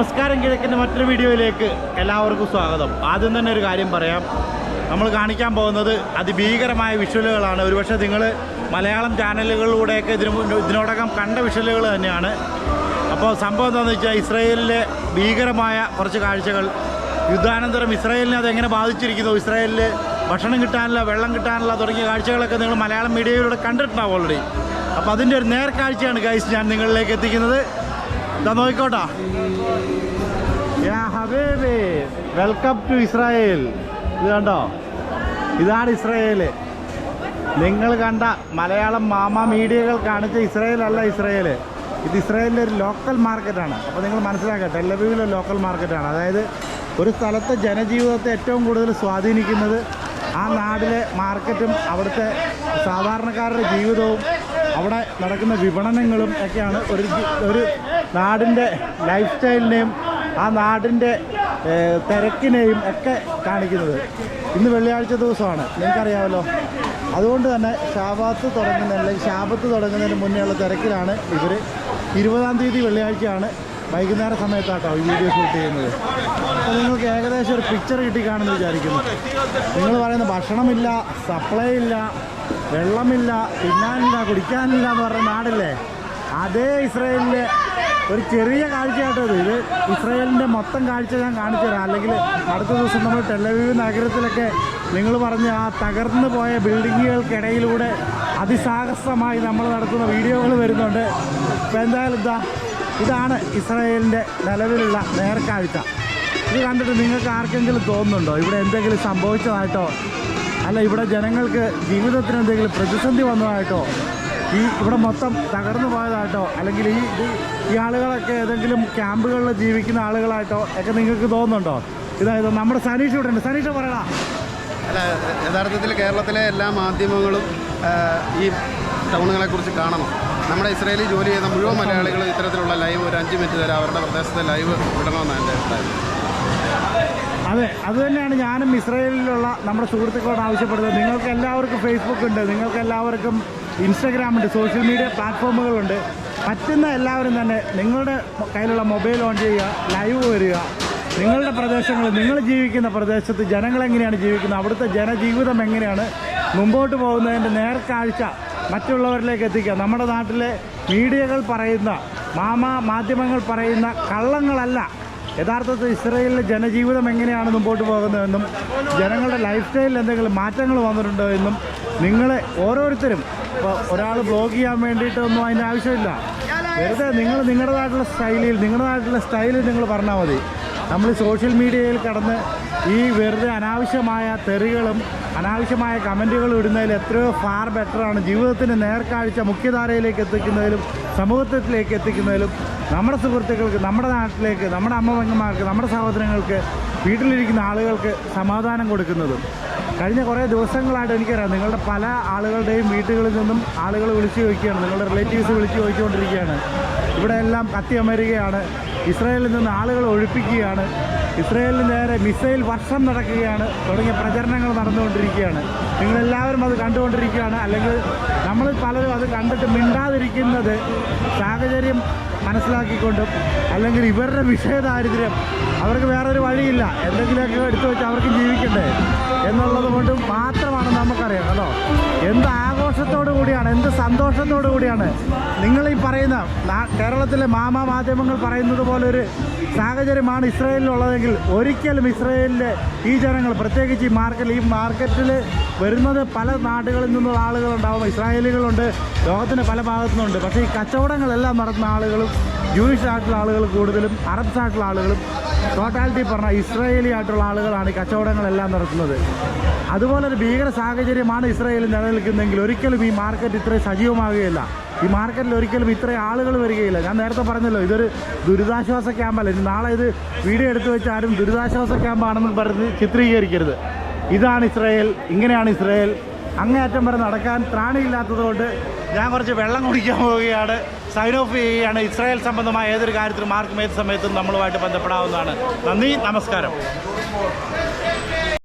നമസ്കാരം കിഴക്കിന്റെ മറ്റൊരു വീഡിയോയിലേക്ക് എല്ലാവർക്കും സ്വാഗതം. ആദ്യം തന്നെ ഒരു കാര്യം പറയാം. നമ്മൾ കാണിക്കാൻ പോകുന്നത് അതിഭീകരമായ വിഷ്വലുകളാണ്. ഒരുപക്ഷെ നിങ്ങൾ മലയാളം ചാനലുകളിലൂടെയൊക്കെ ഇതിനു ഇതിനോടകം കണ്ട വിഷ്വലുകൾ തന്നെയാണ്. അപ്പോൾ സംഭവം എന്താണെന്ന് വെച്ചാൽ ഇസ്രയേലിലെ ഭീകരമായ കുറച്ച് കാഴ്ചകൾ. യുദ്ധാനന്തരം ഇസ്രയേലിനെ അതെങ്ങനെ ബാധിച്ചിരിക്കുന്നു? ഇസ്രയേലിൽ ഭക്ഷണം കിട്ടാനില്ല വെള്ളം കിട്ടാനില്ല തുടങ്ങിയ കാഴ്ചകളൊക്കെ നിങ്ങൾ മലയാളം മീഡിയയിലൂടെ കണ്ടിട്ടുണ്ടാവും ഓൾറെഡി അപ്പോൾ അതിന്റെ ഒരു നേർക്കാഴ്ചയാണ് ഗൈസ് ഞാൻ നിങ്ങളിലേക്ക് എത്തിക്കുന്നത്. ഇതാ നോക്കോട്ടാ വെൽക്കം ടു ഇസ്രായേൽ. ഇത് കണ്ടോ? ഇതാണ് ഇസ്രായേൽ നിങ്ങൾ കണ്ട മലയാളം മാമ മീഡിയകൾ കാണിച്ച ഇസ്രായേൽ അല്ല ഇസ്രായേൽ ഇത് ഇസ്രായേലിന്റെ ഒരു ലോക്കൽ മാർക്കറ്റാണ് അപ്പോൾ നിങ്ങൾ മനസ്സിലാക്കുക ടെല്ലവീവിലെ ലോക്കൽ മാർക്കറ്റാണ് അതായത് ഒരു സ്ഥലത്തെ ജനജീവിതത്തെ ഏറ്റവും കൂടുതൽ സ്വാധീനിക്കുന്നത് ആ നാടിലെ മാർക്കറ്റും അവിടുത്തെ സാധാരണക്കാരുടെ ജീവിതവും അവിടെ നടക്കുന്ന വിപണനങ്ങളും ഒക്കെയാണ് ഒരു ഒരു നാടിന്റെ ലൈഫ് സ്റ്റൈലിനെയും ആ നാടിന്റെ തിരക്കിനെയും ഒക്കെ കാണിക്കുന്നത്. ഇന്ന് വെള്ളിയാഴ്ച ദിവസമാണ്. നിങ്ങൾക്കറിയാമല്ലോ. അതുകൊണ്ട് തന്നെ ഷാബാത്ത് തുടങ്ങുന്ന അല്ലെങ്കിൽ ഷാബത്ത് തുടങ്ങുന്നതിന് മുന്നേയുള്ള തിരക്കിലാണ് ഇവർ ഇരുപതാം തീയതി വെള്ളിയാഴ്ചയാണ്. വൈകുന്നേര സമയത്താട്ടോ ഈ വീഡിയോ ഷൂട്ട് ചെയ്യുന്നത്. അപ്പോൾ നിങ്ങൾക്ക് ഏകദേശം ഒരു പിക്ചർ കിട്ടിക്കാണെന്ന് വിചാരിക്കുന്നു. നിങ്ങൾ പറയുന്ന ഭക്ഷണമില്ല സപ്ലൈ ഇല്ല വെള്ളമില്ല തിന്നാനില്ല കുടിക്കാനില്ല എന്ന് പറഞ്ഞ നാടില്ലേ? അതേ ഇസ്രയേലിന്റെ ഒരു ചെറിയ കാഴ്ചയായിട്ടത് ഇത്. ഇസ്രയേലിന്റെ മൊത്തം കാഴ്ച ഞാൻ കാണിച്ചു തരാം. അല്ലെങ്കിൽ അടുത്ത ദിവസം നമ്മൾ ടെലവീവ് നഗരത്തിലൊക്കെ നിങ്ങൾ പറഞ്ഞ ആ തകർന്നു പോയ ബിൽഡിങ്ങുകൾക്കിടയിലൂടെ അതിസാഹസമായി നമ്മൾ നടത്തുന്ന വീഡിയോകൾ വരുന്നുണ്ട്. ഇപ്പം എന്തായാലും ഇതാ ഇതാണ് ഇസ്രയേലിന്റെ നിലവിലുള്ള നേർക്കാഴ്ച. ഇത് കണ്ടിട്ട് നിങ്ങൾക്ക് ആർക്കെങ്കിലും തോന്നുന്നുണ്ടോ? ഇവിടെ എന്തെങ്കിലും സംഭവിച്ചതായിട്ടോ? അല്ല ഇവിടെ ജനങ്ങൾക്ക് ജീവിതത്തിന് എന്തെങ്കിലും പ്രതിസന്ധി വന്നതായിട്ടോ? ഈ ഇവിടെ മൊത്തം തകർന്നു പോയതായിട്ടോ? അല്ലെങ്കിൽ ഈ ഈ ആളുകളൊക്കെ ഏതെങ്കിലും ക്യാമ്പുകളിൽ ജീവിക്കുന്ന ആളുകളായിട്ടോ ഒക്കെ നിങ്ങൾക്ക് തോന്നുന്നുണ്ടോ? ഇതായത് നമ്മുടെ സനീഷ് ഇവിടെ ഉണ്ട്. സനീഷ് പറയടാ. അല്ല യഥാർത്ഥത്തിൽ കേരളത്തിലെ എല്ലാ മാധ്യമങ്ങളും ഈ ടൗണുകളെ കുറിച്ച് കാണണം. നമ്മുടെ ഇസ്രയേലിൽ ജോലി ചെയ്യുന്ന മുഴുവൻ മലയാളികളും ഇത്തരത്തിലുള്ള ലൈവ് ഒരു അഞ്ച് മിനിറ്റ് വരെ അവരുടെ പ്രദേശത്തെ ലൈവ് വിടണമെന്നാണ് എന്റെ അഭിപ്രായം. അതെ അത് തന്നെയാണ് ഞാനും ഇസ്രായേലിലുള്ള നമ്മുടെ സുഹൃത്തുക്കളോട് ആവശ്യപ്പെടുന്നത്. നിങ്ങൾക്ക് എല്ലാവർക്കും ഫേസ്ബുക്ക് ഉണ്ട് നിങ്ങൾക്ക് എല്ലാവർക്കും ഇൻസ്റ്റഗ്രാം ഉണ്ട് സോഷ്യൽ മീഡിയ പ്ലാറ്റ്ഫോമുകളുണ്ട് പറ്റുന്ന എല്ലാവരും തന്നെ നിങ്ങളുടെ കയ്യിലുള്ള മൊബൈൽ ഓൺ ചെയ്യുക ലൈവ് വരിക. നിങ്ങളുടെ പ്രദേശങ്ങൾ നിങ്ങൾ ജീവിക്കുന്ന പ്രദേശത്ത് ജനങ്ങൾ എങ്ങനെയാണ് ജീവിക്കുന്നത്? അവിടുത്തെ ജനജീവിതം എങ്ങനെയാണ്? മുമ്പോട്ട് പോകുന്നതിന്റെ നേർക്കാഴ്ച മറ്റുള്ളവരിലേക്ക് എത്തിക്കുക. നമ്മുടെ നാട്ടിലെ മീഡിയകൾ പറയുന്ന മാമ മാധ്യമങ്ങൾ പറയുന്ന കള്ളങ്ങളല്ല. യഥാർത്ഥത്തിൽ ഇസ്രയേലിലെ ജനജീവിതം എങ്ങനെയാണ് മുമ്പോട്ട് പോകുന്നതെന്നും ജനങ്ങളുടെ ലൈഫ് സ്റ്റൈലിൽ എന്തെങ്കിലും മാറ്റങ്ങൾ വന്നിട്ടുണ്ടോ എന്നും നിങ്ങളെ ഓരോരുത്തരും ഇപ്പോൾ ഒരാൾ ബ്ലോഗ് ചെയ്യാൻ വേണ്ടിയിട്ടൊന്നും അതിന്റെ ആവശ്യമില്ല. വെറുതെ നിങ്ങൾ നിങ്ങളുടേതായിട്ടുള്ള സ്റ്റൈലിൽ നിങ്ങളുടേതായിട്ടുള്ള സ്റ്റൈലിൽ നിങ്ങൾ പറഞ്ഞാൽ മതി. നമ്മൾ സോഷ്യൽ മീഡിയയിൽ കടന്ന് ഈ വെറുതെ അനാവശ്യമായ തെറികളും അനാവശ്യമായ കമന്റുകൾ ഇടുന്നതിൽ എത്രയോ ഫാർ ബെറ്ററാണ് ജീവിതത്തിന്റെ നേർക്കാഴ്ച മുഖ്യധാരയിലേക്ക് എത്തിക്കുന്നതിലും സമൂഹത്തിലേക്ക് എത്തിക്കുന്നതിലും നമ്മുടെ സുഹൃത്തുക്കൾക്ക് നമ്മുടെ നാട്ടിലേക്ക് നമ്മുടെ അമ്മമ്മമാർക്ക് നമ്മുടെ സഹോദരങ്ങൾക്ക് വീട്ടിലിരിക്കുന്ന ആളുകൾക്ക് സമാധാനം കൊടുക്കുന്നതും. കഴിഞ്ഞ കുറേ ദിവസങ്ങളായിട്ട് എനിക്കറിയാം നിങ്ങളുടെ പല ആളുകളുടെയും വീട്ടുകളിൽ നിന്നും ആളുകൾ വിളിച്ചു ചോദിക്കുകയാണ്. നിങ്ങളുടെ റിലേറ്റീവ്സ് വിളിച്ചു ചോദിച്ചുകൊണ്ടിരിക്കുകയാണ്. ഇവിടെ എല്ലാം അമേരിക്കയാണ് ഇസ്രായേലിൽ നിന്ന് ആളുകൾ ഒഴിപ്പിക്കുകയാണ്. ഇസ്രായേലിന് നേരെ മിസൈൽ വർഷം നടക്കുകയാണ്. തുടങ്ങിയ പ്രചരണങ്ങൾ നടന്നുകൊണ്ടിരിക്കുകയാണ്. നിങ്ങളെല്ലാവരും അത് കണ്ടുകൊണ്ടിരിക്കുകയാണ്. അല്ലെങ്കിൽ നമ്മൾ പലരും അത് കണ്ടിട്ട് മിണ്ടാതിരിക്കുന്നത് സാഹചര്യം മനസ്സിലാക്കിക്കൊണ്ടും അല്ലെങ്കിൽ ഇവരുടെ വിഷയദാരിദ്ര്യം അവർക്ക് വേറൊരു വഴിയില്ല. എന്തെങ്കിലുമൊക്കെ എടുത്തു വെച്ച് അവർക്ക് ജീവിക്കണ്ടേ എന്നുള്ളത് കൊണ്ട് മാത്രമാണ് നമുക്കറിയാം. കേട്ടോ? എന്ത് ആഘോഷത്തോടു കൂടിയാണ് എന്ത് സന്തോഷത്തോടു കൂടിയാണ് നിങ്ങൾ ഈ പറയുന്ന കേരളത്തിലെ മാമാ മാധ്യമങ്ങൾ പറയുന്നത് പോലെ ഒരു സാഹചര്യമാണ് ഇസ്രായേലിലുള്ളതെങ്കിൽ ഒരിക്കലും ഇസ്രായേലിലെ ഈ ജനങ്ങൾ പ്രത്യേകിച്ച് ഈ മാർക്കറ്റിൽ ഈ മാർക്കറ്റിൽ വരുന്നത് പല നാടുകളിൽ നിന്നുള്ള ആളുകളുണ്ടാവും. ഇസ്രായേലികളുണ്ട് ലോകത്തിന്റെ പല ഭാഗത്തു നിന്നുണ്ട് പക്ഷേ ഈ കച്ചവടങ്ങളെല്ലാം നടത്തുന്ന ആളുകളും ജൂയിഷ് ആയിട്ടുള്ള ആളുകൾ കൂടുതലും അറബ്സ് ആയിട്ടുള്ള ആളുകളും ടോട്ടാലിറ്റി പറഞ്ഞാൽ ഇസ്രായേലി ആയിട്ടുള്ള ആളുകളാണ് ഈ കച്ചവടങ്ങളെല്ലാം നടത്തുന്നത്. അതുപോലെ ഒരു ഭീകര സാഹചര്യമാണ് ഇസ്രായേലിൽ നിലനിൽക്കുന്നതെങ്കിൽ ഒരിക്കലും ഈ മാർക്കറ്റ് ഇത്രയും സജീവമാകുകയില്ല. ഈ മാർക്കറ്റിൽ ഒരിക്കലും ഇത്രയും ആളുകൾ വരികയില്ല. ഞാൻ നേരത്തെ പറഞ്ഞല്ലോ ഇതൊരു ദുരിതാശ്വാസ ക്യാമ്പല്ല. ഇനി നാളെ ഇത് വീഡിയോ എടുത്തു വെച്ച് ആരും ദുരിതാശ്വാസ ക്യാമ്പാണെന്ന് പറഞ്ഞ് ചിത്രീകരിക്കരുത്. ഇതാണ് ഇസ്രയേൽ ഇങ്ങനെയാണ് ഇസ്രയേൽ. അങ്ങേയറ്റം വരെ നടക്കാൻ ത്രാണിയില്ലാത്തതുകൊണ്ട് ഞാൻ കുറച്ച് വെള്ളം കുടിക്കാൻ പോവുകയാണ്. സൈൻ ഓഫ് ചെയ്യുകയാണ്. ഇസ്രായേൽ സംബന്ധമായ ഏതൊരു കാര്യത്തിലും ആർക്കും ഏത് സമയത്തും നമ്മളുമായിട്ട് ബന്ധപ്പെടാവുന്നതാണ്. നന്ദി നമസ്കാരം.